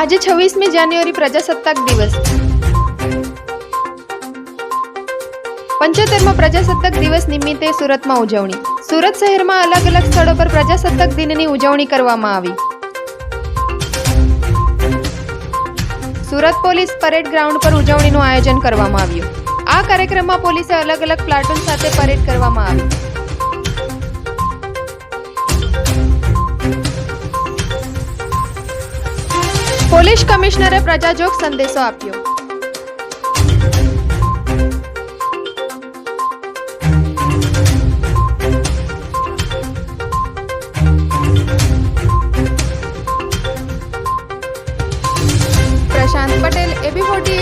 આજે છવ્વીસમી જાન્યુઆરી પ્રજાસત્તાક દિવસ. પંચોતેરમાં પ્રજાસત્તાક દિવસ નિમિત્તે સુરતમાં ઉજવણી. સુરત શહેરમાં અલગ અલગ સ્થળો પર પ્રજાસત્તાક દિનની ઉજવણી કરવામાં આવી. સુરત પોલીસ પરેડ ગ્રાઉન્ડ પર ઉજવણીનું આયોજન કરવામાં આવ્યું. આ કાર્યક્રમમાં પોલીસે અલગ અલગ પ્લાટૂન સાથે પરેડ કરવામાં આવી. पुलिस कमिश्नरे प्रजाजोग संदेश आप प्रशांत पटेल एबीपोटी